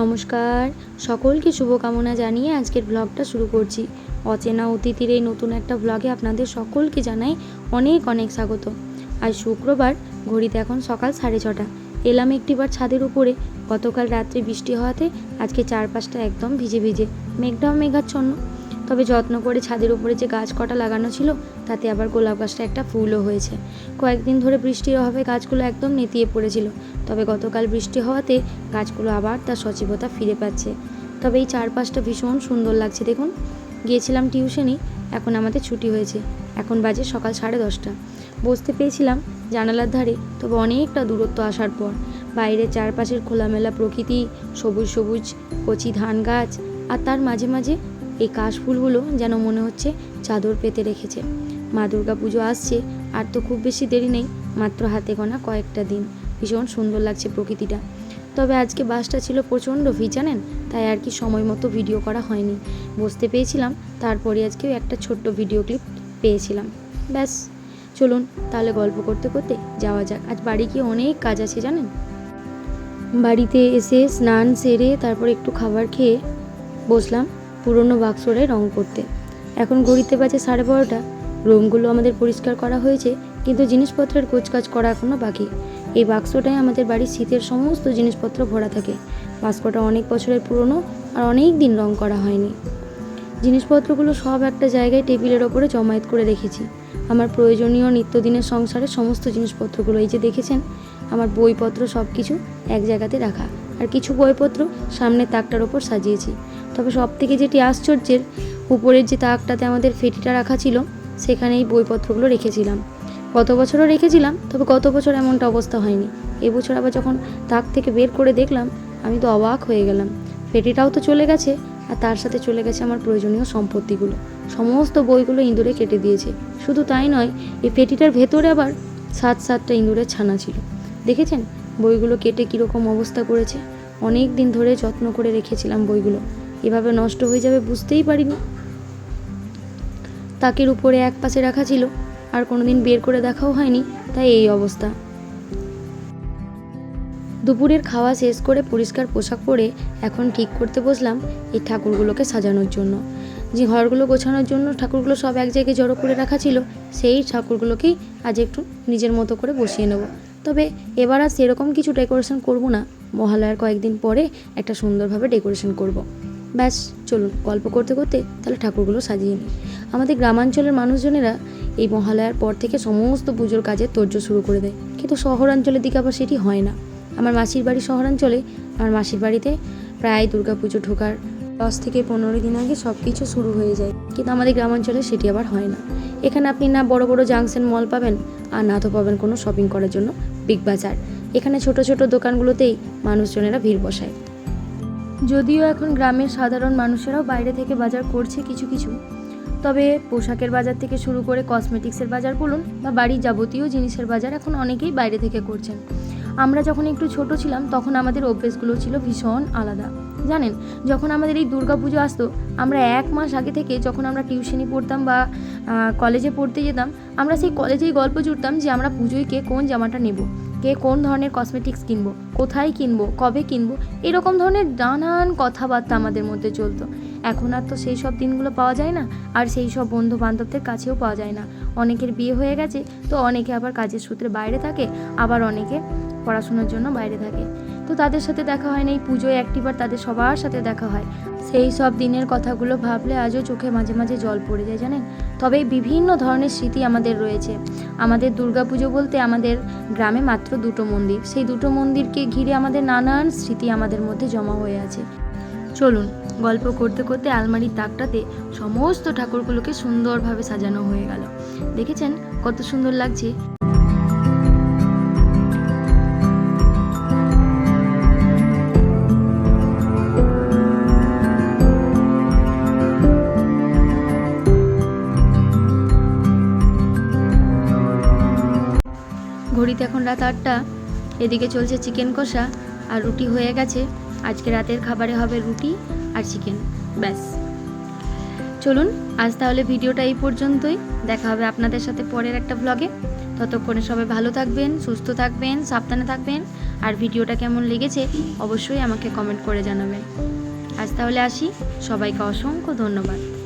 নমস্কার। সকলকে শুভকামনা জানিয়ে আজকের ব্লগটা শুরু করছি। অচেনা অতিথির এই নতুন একটা ব্লগে আপনাদের সকলকে জানাই অনেক অনেক স্বাগত। আজ শুক্রবার, ঘড়িতে এখন সকাল সাড়ে ছটা। এলাম একটিবার ছাদের উপরে। গতকাল রাত্রে বৃষ্টি হওয়াতে আজকে চারপাশটা একদম ভিজে ভিজে। মেঘটাও মেঘাচ্ছন্ন। তবে যত্ন করে ছাদের উপরে যে গাছ কটা লাগানো ছিল, তাতে আবার গোলাপ গাছটা একটা ফুলও হয়েছে। কয়েকদিন ধরে বৃষ্টির অভাবে গাছগুলো একদম নেতিয়ে পড়েছিল। তবে গতকাল বৃষ্টি হওয়াতে গাছগুলো আবার তার সজীবতা ফিরে পাচ্ছে। তবে এই চারপাশটা ভীষণ সুন্দর লাগছে, দেখুন। গিয়েছিলাম টিউশনি, এখন আমাদের ছুটি হয়েছে। এখন বাজে সকাল সাড়ে দশটা। বসতে পেয়েছিলাম জানালার ধারে, তবে অনেকটা দূরত্ব আসার পর। বাইরের চারপাশের খোলামেলা প্রকৃতি, সবুজ সবুজ কচি ধান গাছ, আর তার মাঝে মাঝে এই কাশফুলগুলো যেন মনে হচ্ছে চাদর পেতে রেখেছে। মা দুর্গা পুজো আসছে, আর তো খুব বেশি দেরি নেই, মাত্র হাতে গোনা কয়েকটা দিন। ভীষণ সুন্দর লাগছে প্রকৃতিটা। তবে আজকে বাসটা ছিল প্রচণ্ড ভিড় জানেন? তাই আর কি সময় মতো ভিডিও করা হয়নি। বসতে পেয়েছিলাম তারপরে আজকেও একটা ছোট্ট ভিডিও ক্লিপ পেয়েছিলাম। ব্যাস, চলুন তাহলে গল্প করতে করতে যাওয়া যাক। আজ বাড়ি গিয়ে অনেক কাজ আছে, জানেন? বাড়িতে এসে স্নান সেরে তারপর একটু খাবার খেয়ে বসলাম। পুরনো বাক্সটায় রং করতে। এখন ঘড়িতে বাজে সাড়ে বারোটা। রুমগুলো আমাদের পরিষ্কার করা হয়েছে, কিন্তু জিনিসপত্রের কোচকাজ করা এখনও বাকি। এই বাক্সটায় আমাদের বাড়ির শীতের সমস্ত জিনিসপত্র ভরা থাকে। বাক্সটা অনেক বছরের পুরনো আর অনেক দিন রং করা হয়নি। জিনিসপত্রগুলো সব একটা জায়গায় টেবিলের ওপরে জমায়েত করে রেখেছি। আমার প্রয়োজনীয় নিত্যদিনের সংসারের সমস্ত জিনিসপত্রগুলো, এই যে দেখেছেন, আমার বইপত্র সব কিছু এক জায়গাতে রাখা। আর কিছু বইপত্র সামনের তাকটার ওপর সাজিয়েছি। তবে সব থেকে যেটি আশ্চর্যের, উপরের যে তাকটাতে আমাদের ফেটিটা রাখা ছিল সেখানে এই বইপত্রগুলো রেখেছিলাম। গত বছরও রেখেছিলাম, তবে গত বছর এমনটা অবস্থা হয়নি। এবছর আবার যখন তাক থেকে বের করে দেখলাম, আমি তো অবাক হয়ে গেলাম। ফেটিটাও তো চলে গেছে, আর তার সাথে চলে গেছে আমার প্রয়োজনীয় সম্পত্তিগুলো। সমস্ত বইগুলো ইঁদুরে কেটে দিয়েছে। শুধু তাই নয় এই পেটিটার ভেতরে আবার সাত সাতটা ইঁদুরের ছানা ছিল। দেখেছেন? বইগুলো কেটে কীরকম অবস্থা করেছে। অনেক দিন ধরে যত্ন করে রেখেছিলাম বইগুলো। এভাবে নষ্ট হয়ে যাবে বুঝতেই পারিনি। তাকের উপরে এক পাশে রাখা ছিল, আর কোনোদিন বের করে দেখাও হয়নি, তাই এই অবস্থা। দুপুরের খাওয়া শেষ করে পরিষ্কার পোশাক পরে এখন ঠিক করতে বসলাম এই ঠাকুরগুলোকে সাজানোর জন্য। যে ঘরগুলো গোছানোর জন্য ঠাকুরগুলো সব এক জায়গায় জড়ো করে রাখা ছিল, সেই ঠাকুরগুলোকেই আজ একটু নিজের মতো করে বসিয়ে নেব। তবে এবার আর সেরকম কিছু ডেকোরেশন করব না। মহালয়ার কয়েকদিন পরে একটা সুন্দরভাবে ডেকোরেশন করব। ব্যাস, চলুন, গল্প করতে করতে তাহলে ঠাকুরগুলো সাজিয়ে নিই। আমাদের গ্রামাঞ্চলের মানুষজনেরা এই মহালয়ার পর থেকে সমস্ত পুজোর কাজে তোর্য শুরু করে দেয়। কিন্তু শহরাঞ্চলের দিকে আবার সেটি হয় না। আমার মাসির বাড়ি শহরাঞ্চলে, আমার মাসির বাড়িতে প্রায় দুর্গা পুজো ঢোকার দশ থেকে পনেরো দিন আগে সব কিছু শুরু হয়ে যায়। কিন্তু আমাদের গ্রামাঞ্চলে সেটি আবার হয় না। এখানে আপনি না বড় বড় জাংশন মল পাবেন, আর না তো পাবেন কোনো শপিং করার জন্য বিগ বাজার। এখানে ছোট ছোট দোকানগুলোতেই মানুষজনেরা ভিড় বসায়। যদিও এখন গ্রামের সাধারণ মানুষেরাও বাইরে থেকে বাজার করছে কিছু কিছু। তবে পোশাকের বাজার থেকে শুরু করে কসমেটিক্সের বাজার বলুন বা বাড়ির যাবতীয় জিনিসের বাজার এখন অনেকেই বাইরে থেকে করছেন। আমরা যখন একটু ছোট ছিলাম তখন আমাদের অভ্যেসগুলো ছিল ভীষণ আলাদা। জানেন, যখন আমাদের এই দুর্গা পুজো আসতো, আমরা এক মাস আগে থেকে যখন আমরা টিউশনি পড়তাম বা কলেজে পড়তে যেতাম, আমরা সেই কলেজেই গল্প জুড়তাম যে আমরা পুজোয় কে কোন জামাটা নেব। কে কোন ধরনের কসমেটিক্স কিনবো, কোথায় কিনবো, কবে কিনবো, এরকম ধরনের নানান কথাবার্তা আমাদের মধ্যে চলতো। এখন আর তো সেই সব দিনগুলো পাওয়া যায় না, আর সেই সব বন্ধু বান্ধবদের কাছেও পাওয়া যায় না। অনেকের বিয়ে হয়ে গেছে, তো অনেকে আবার কাজের সূত্রে বাইরে থাকে, আবার অনেকে পড়াশোনার জন্য বাইরে থাকে। তো তাদের সাথে দেখা হয় না, এই পুজোয় একটিবার তাদের সবার সাথে দেখা হয়। সেই সব দিনের কথাগুলো ভাবলে আজও চোখে মাঝে মাঝে জল পড়ে যায়, জানেন? তবে বিভিন্ন ধরনের স্মৃতি আমাদের রয়েছে। আমাদের দুর্গাপুজো বলতে আমাদের গ্রামে মাত্র দুটো মন্দির। সেই দুটো মন্দিরকে ঘিরে আমাদের নানান স্মৃতি আমাদের মধ্যে জমা হয়ে আছে। চলুন, গল্প করতে করতে আলমারির তাকটাতে সমস্ত ঠাকুরগুলোকে সুন্দরভাবে সাজানো হয়ে গেল। দেখেছেন কত সুন্দর লাগছে? ঘড়িতে এখন রাত আটটা। এদিকে চলছে চিকেন কষা, আর রুটি হয়ে গেছে। আজকে রাতের খাবারে হবে রুটি আর চিকেন, ব্যাস। চলুন, আজ তাহলে ভিডিওটা এই পর্যন্তই। দেখা হবে আপনাদের সাথে পরের একটা ব্লগে ততক্ষণে সবাই ভালো থাকবেন, সুস্থ থাকবেন, সাবধানে থাকবেন। আর ভিডিওটা কেমন লেগেছে অবশ্যই আমাকে কমেন্ট করে জানাবেন। আজ তাহলে আসি। সবাইকে অসংখ্য ধন্যবাদ।